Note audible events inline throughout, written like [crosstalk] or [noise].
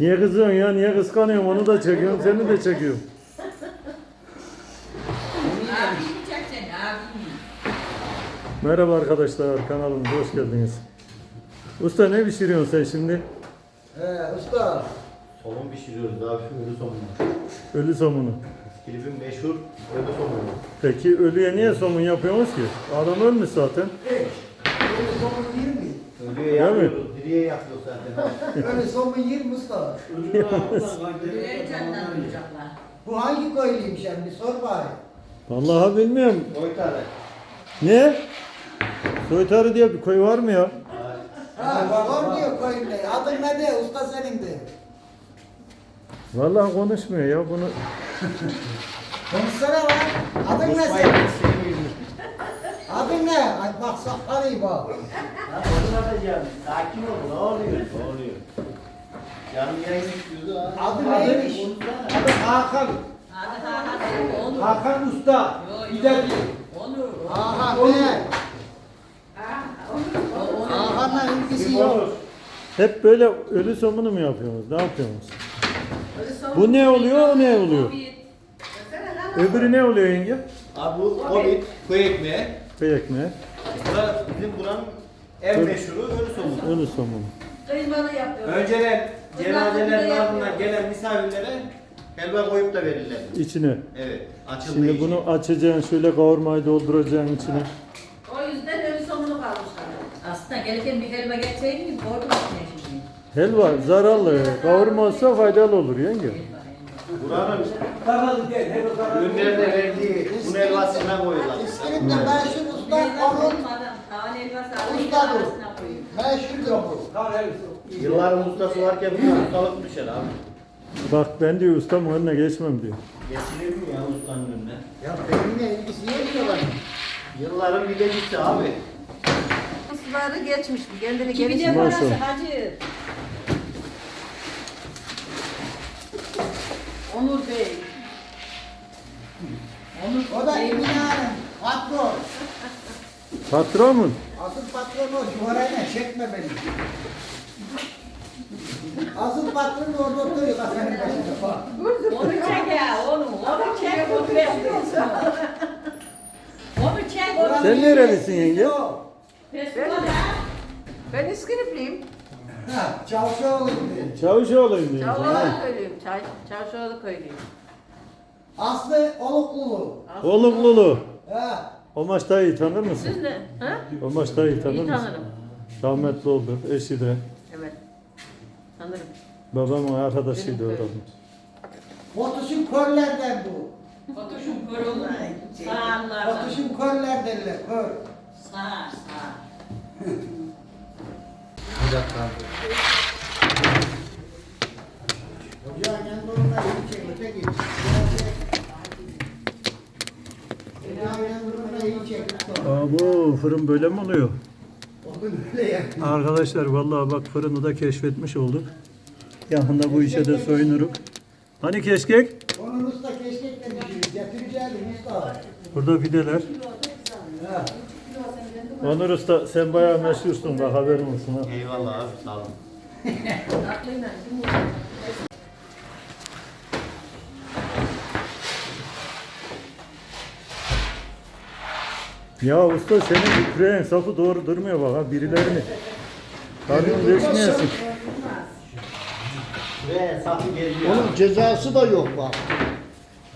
Niye kızıyorsun ya? Niye kıskanıyorum? Onu da çekiyorum, seni de çekiyorum. Abini çekeceksin abini. Merhaba arkadaşlar, kanalımıza hoş geldiniz. Usta ne pişiriyorsun sen şimdi? He usta. Somun pişiriyoruz abi şu ölü somunu. Ölü somunu. Kilibin meşhur ölü somunu. Peki ölüye niye somun yapıyorsunuz ki? Adam ölmüş zaten. Hiç. Öyle somun yer mi? Ölüye Değil mi? yapıyoruz. Diriye yapıyoruz zaten. [laughs] Öyle mi usta? Böyle canlandıracaklar. Bu hangi köylüymüş hem bir sor bari. Vallahi bilmiyorum. Oytarı. Ne? Soytarı diye bir koy var mı ya? Ha sor diyor köylüne. Adın ne de usta senin de. Vallahi konuşmuyor ya bunu. Konuşsana lan. Adın ne senin? Ne? Ay bak sakları bak. Sakin ol. Ne oluyor? Ne oluyor? Yarın yayın çıkıyordu ha. Adı neymiş? Adı Hakan. Hadi hadi Onur. Hakan Usta. Gider. Onur. Aha be. Ahan'la ilgisi yok. Hep böyle ölü somunu mu yapıyorsunuz? Ne yapıyorsunuz? Bu ne oluyor, o ne oluyor? Öbürü ne oluyor yenge? Abi bu Hobbit köy ekmeği. Köy ekmeği, Bura bizim buranın en Ölü- meşhuru ölü somunu. ölü somunu. Kıymalı yapıyor. Önceden cenazelerin ardından gelen misafirlere helva koyup da verirler. İçine. Evet. Açıldığı Şimdi için. bunu açacaksın, şöyle kavurmayı dolduracaksın içine. O yüzden ölü somunu kalmışlar. Aslında gelirken bir helva geçseydin mi? Bordu şimdi. Helva zararlı, kavurma olsa faydalı olur yenge. Buranın Zararlı değil. Hem o zararlı. ürünlerine verdiği un helvasından koyuyorlar. İskilip'te meşhur usta onun Tane helvası Usta bu. Tamam evet. Yılların ustası varken bu ustalık düşer abi. Bak ben diyor ustam önüne geçmem diyor. Geçilir mi ya ustanın önüne? Ya benimle ilgisi yok diyorlar. Yılların bilecisi abi. Suları geçmiş. Kendini Gibi geri de Maşallah. parası hacı. Onur Bey. Onur O da Bey. Emine'nin patron. Patron mu? Asıl patron o. Cumarayla çekme beni. Asıl patron orada oturuyor kasanın başında. Bak. Onu çek ya onu. Onu çek. Onu ver. Onu çek. Onu Sen nerelisin yenge? Ha. Ben İskilipliyim. Ha, Çavuşoğlu gibi. Çavuşoğlu'yum diyor. Çavuşoğlu köylüyüm. Çay, Çavuşoğlu köylüyüm. Aslı Oluklulu. Oluklulu. Ha. O maçtayı tanır mısın? Siz ne? Ha? O maçtayı tanır İyi mısın? tanırım. Rahmetli oldu. Eşi de. Evet. Tanırım. Babamın arkadaşıydı Benim orada. Botuşun körlerden bu. Batuşun körler derler. Kör. Sağır sağır. Ocağın [laughs] yanında iyi çek. Öte git. Ocağın yanında Aa, bu fırın böyle mi oluyor? Arkadaşlar vallahi bak fırını da keşfetmiş olduk. Yakında bu işe de soyunuruk. Hani keşkek? Onun usta keşkekle pişirir. Getireceğim usta. Burada pideler. Ha. Onur Usta sen bayağı meşhursun bak haberin olsun ha. Eyvallah abi sağ olun. [laughs] Ya usta senin küreğin sapı doğru durmuyor bak ha birilerini. Karnın geçmeyesin. Ve sapı geliyor. Onun cezası da yok bak.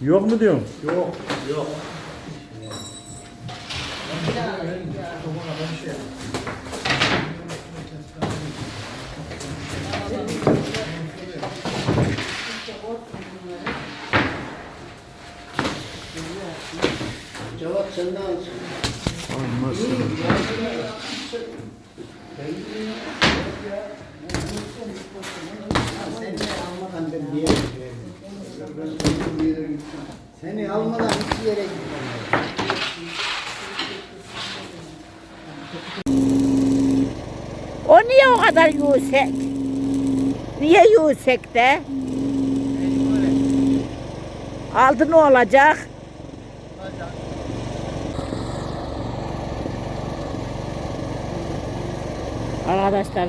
Yok mu diyorum? Yok. Yok. Cevap senden alsın. Seni almadan ben bir yere gidiyorum. Seni almadan hiçbir yere gitmem. O niye o kadar yüksek? Niye yüksek de? Altı ne olacak? Arkadaşlar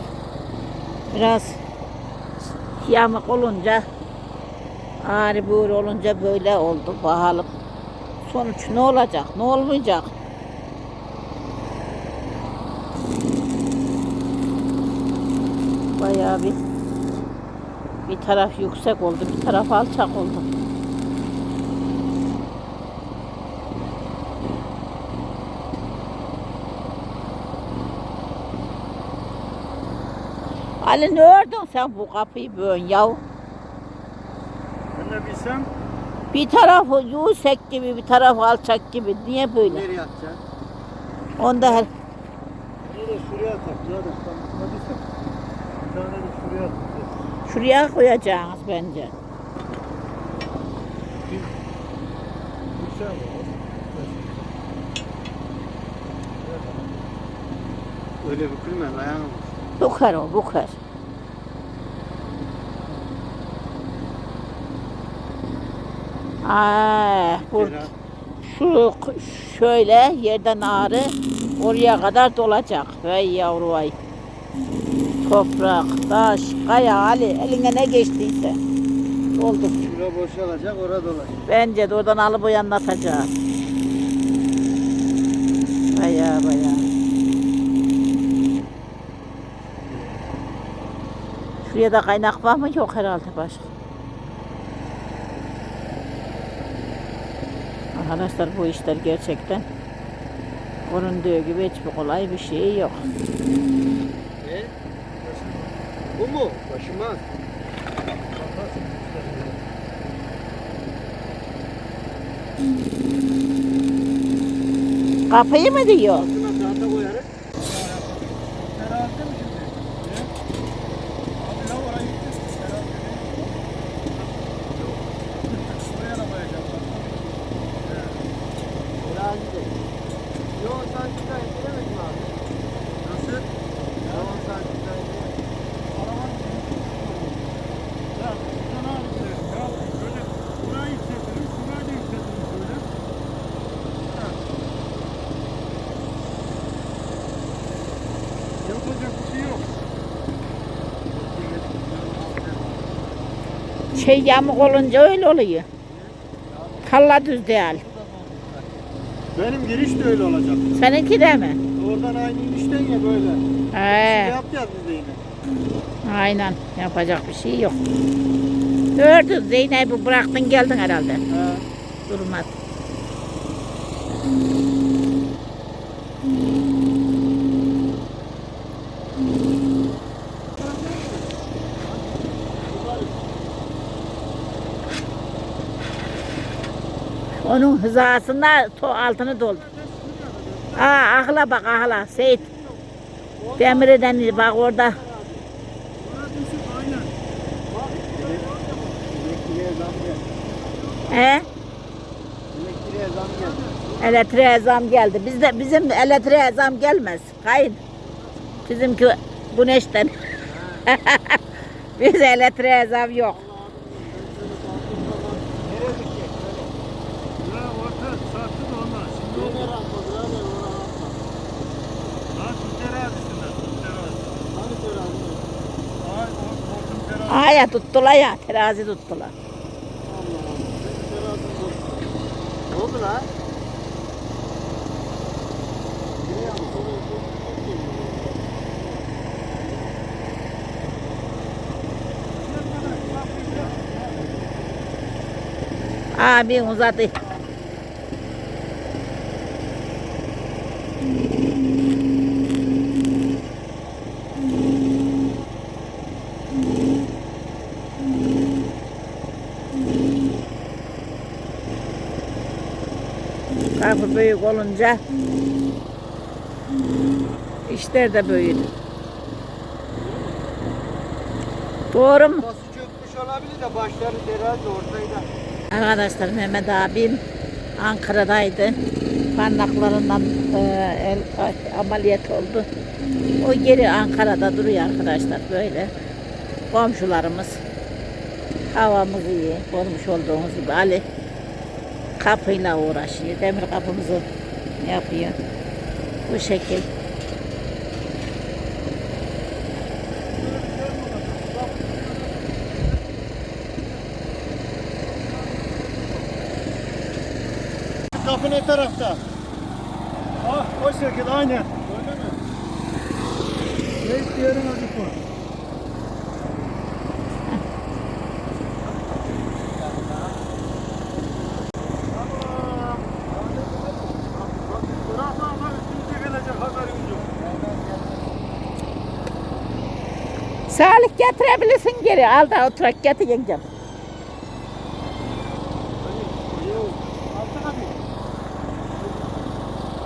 biraz yamuk olunca ağrı buğur olunca böyle oldu. Bakalım sonuç ne olacak ne olmayacak. Bayağı bir bir taraf yüksek oldu, bir taraf alçak oldu. Ali ne ördün sen bu kapıyı böyle yav? Ben de bilsem Bir tarafı yüksek gibi, bir tarafı alçak gibi. Niye böyle? Nereye atacaksın? Onda her... da şuraya tak. Zaten tanıtmadıysak. Bir tane de şuraya tak. Şuraya koyacağız bence. Var. Öyle bükülmez ayağın olur. Bukar o, bukar. Aa, bu, Biraz. şu şöyle yerden ağrı oraya kadar dolacak. Vay yavru vay. Toprak, taş, kaya Ali eline ne geçtiyse. Doldu. Şura boşalacak orada dolaşacak. Bence de oradan alıp o yanına. Baya baya. Şuraya da kaynak var mı? Yok herhalde başka. Arkadaşlar bu işler gerçekten göründüğü gibi hiçbir kolay bir şey yok. Ne? Bu mu? Taşımaz. Kapıyı mı diyor? Altına tahta koyarız. Terazi mi şimdi? Abi la oraya gittin. Terazi Oraya da koyacağım. Terazi de. Yok sanki daha etkilemez mi abi? Nasıl? Yok sanki daha etkilemez. Araban Ya şuradan abi ya böyle burayı yükseltelim, şurayı da yükseltelim şöyle. Ha. Yapacak bir şey yok. Şey yamuk olunca öyle oluyor. Kalla düz değil. Benim giriş de öyle olacak. Seninki de mi? Oradan aynı inişten ya böyle. He, yapacağız biz de yine? aynen. Yapacak bir şey yok. Gördün Zeynep'i bıraktın geldin herhalde. He. Durmaz. Onun hizasında to altını doldu. Aa ahla bak ahla Seyit. Demirden bak orada. He? Elektriğe zam geldi. Elektriğe zam geldi. Bizde bizim elektriğe zam gelmez. Hayır. Bizimki güneşten. [laughs] Biz elektriğe zam yok. Nereye gidecek? Ya orta sarktı da ondan. Şimdi Nereye oldu. rampa? Birader ona rampa. Ha şu terazisinden. Şu terazi. Hani terazi? Ay o hortum terazi. Aya tuttular ya. Terazi tuttular. Allah Allah. Benim terazim bozuldu. Ne oldu lan? Nereye ama? Oraya çok yüksek geliyor. Abi uzadı. Kapı büyük olunca işler de büyüdü. Doğru mu? Bası çökmüş olabilir de başları terazi ortayda. Arkadaşlar Mehmet abim Ankara'daydı. Parmaklarından e, el ameliyat oldu. O geri Ankara'da duruyor arkadaşlar böyle. Komşularımız. Havamız iyi. Görmüş olduğunuz gibi Ali kapıyla uğraşıyor. Demir kapımızı yapıyor. Bu şekil. Kapı ne tarafta? Ah, o şekil aynen. Öyle mi? Ne istiyorum hadi? Salih getirebilirsin geri. Al da oturak getir yengem.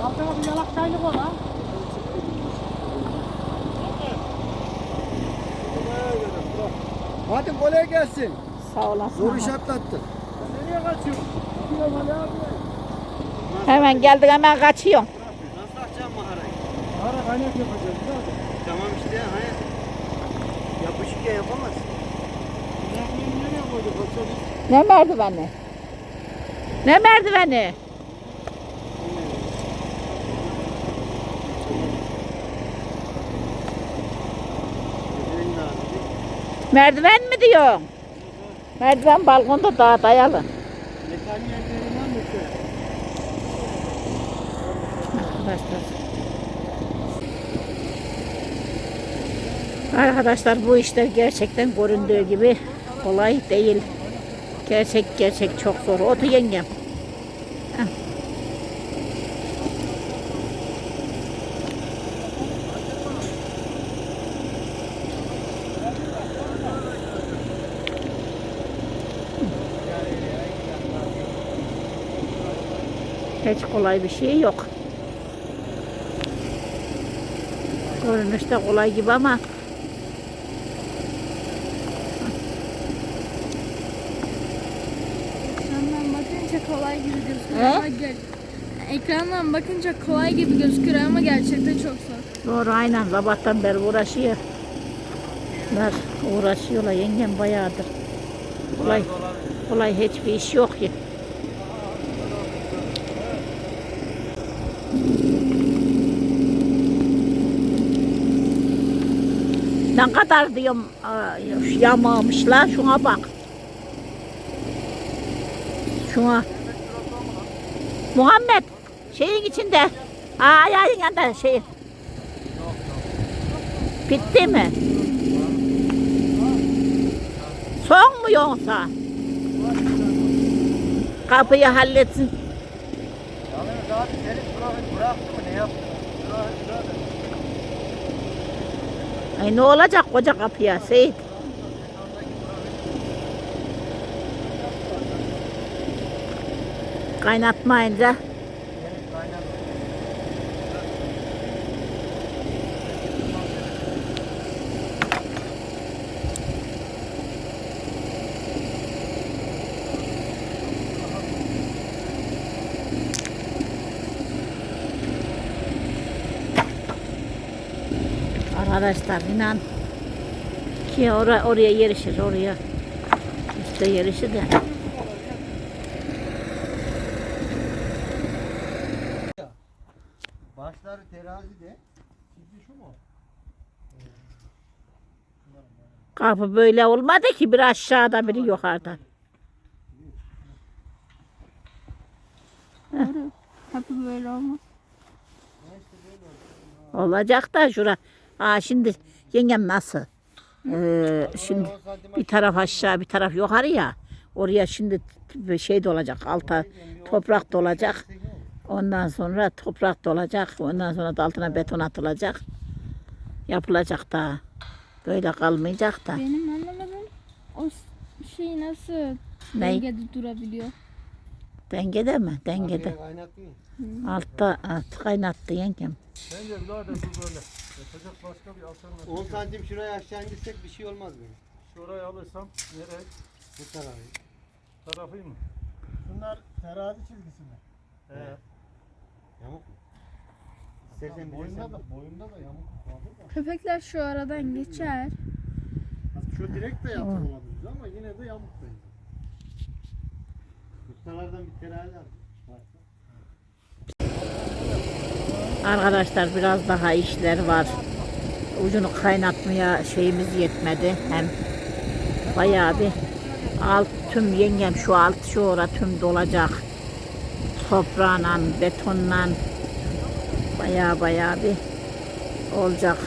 Altta kapı yalak çaylık ol ha. Hadi kolay gelsin. Sağ olasın. Zor iş atlattık. Nereye kaçıyorsun? Gidiyorum Ali abi. Hemen geldik hemen kaçıyorum. Nasıl açacağım maharayı? Ara kaynak yapacağız. Tamam işte hayır. Yapışık ya yapamazsın. Yakmayı nereye koyduk? Baksana. Ne merdiveni? Ne merdiveni? Merdiven mi diyorsun? Merdiven balkonda daha dayalı. Şu? Arkadaşlar. Arkadaşlar bu işler gerçekten göründüğü gibi kolay değil. Gerçek gerçek çok zor. Otu yengem. Hiç kolay bir şey yok. Görünüşte kolay gibi ama Ekrandan bakınca kolay gibi gözüküyor ama ger- Ekrandan bakınca kolay gibi gözüküyor ama gerçekten çok zor. Doğru aynen sabahtan beri uğraşıyor. Bunlar uğraşıyorlar yengem bayağıdır. Kolay, kolay hiçbir iş yok ki. Ne kadar diyorum yamamışlar şuna bak. Şuna. Muhammed şeyin içinde. Aa, ayağın yanında şey. Bitti mi? Son mu yoksa? Kapıyı halletsin. Ay ne olacak koca kapıya Seyit? Kaynatmayınca Arkadaşlar inan ki oraya, oraya yerişir oraya. İşte yerişir de. Başları terazide. Şimdi şu mu? Kapı böyle olmadı ki bir aşağıda biri yukarıda. Kapı böyle olmaz. Olacak da şura. Aa şimdi yengem nasıl? Ee, şimdi bir taraf aşağı bir taraf yukarı ya. Oraya şimdi şey de olacak. Alta toprak dolacak. Ondan sonra toprak dolacak. Ondan sonra da altına beton atılacak. Yapılacak da. Böyle kalmayacak da. Benim anlamadım o şey nasıl Ne? dengede durabiliyor. Dengede mi? Dengede. Kaynattın mı? Altta alt kaynattı yengem. Bence birader bu böyle. Yapacak başka bir alternatif. 10 yok. santim şuraya aşağı indirsek bir şey olmaz mı? Şurayı alırsam nereye? Bu tarafı. Tarafı mı? Bunlar terazi çizgisi mi? He. Yamuk mu? İstersen Boyunda da, boyunda da yamuk vardır da. Köpekler şu aradan geçer. Şu direkt de yatır olabilir ama yine de yamuk bence. Ustalardan bir terazi al. Varsa. Arkadaşlar biraz daha işler var. Ucunu kaynatmaya şeyimiz yetmedi. Hem bayağı bir alt tüm yengem şu alt şu ora tüm dolacak. toprağla, betonla baya baya bir olacak.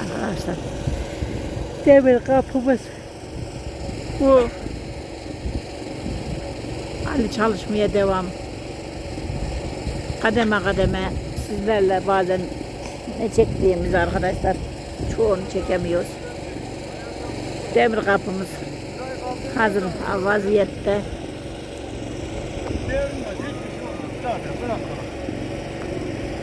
Arkadaşlar demir kapımız bu. Ali çalışmaya devam. Kademe kademe sizlerle bazen ne çektiğimiz arkadaşlar çoğunu çekemiyoruz. Demir kapımız hazır vaziyette.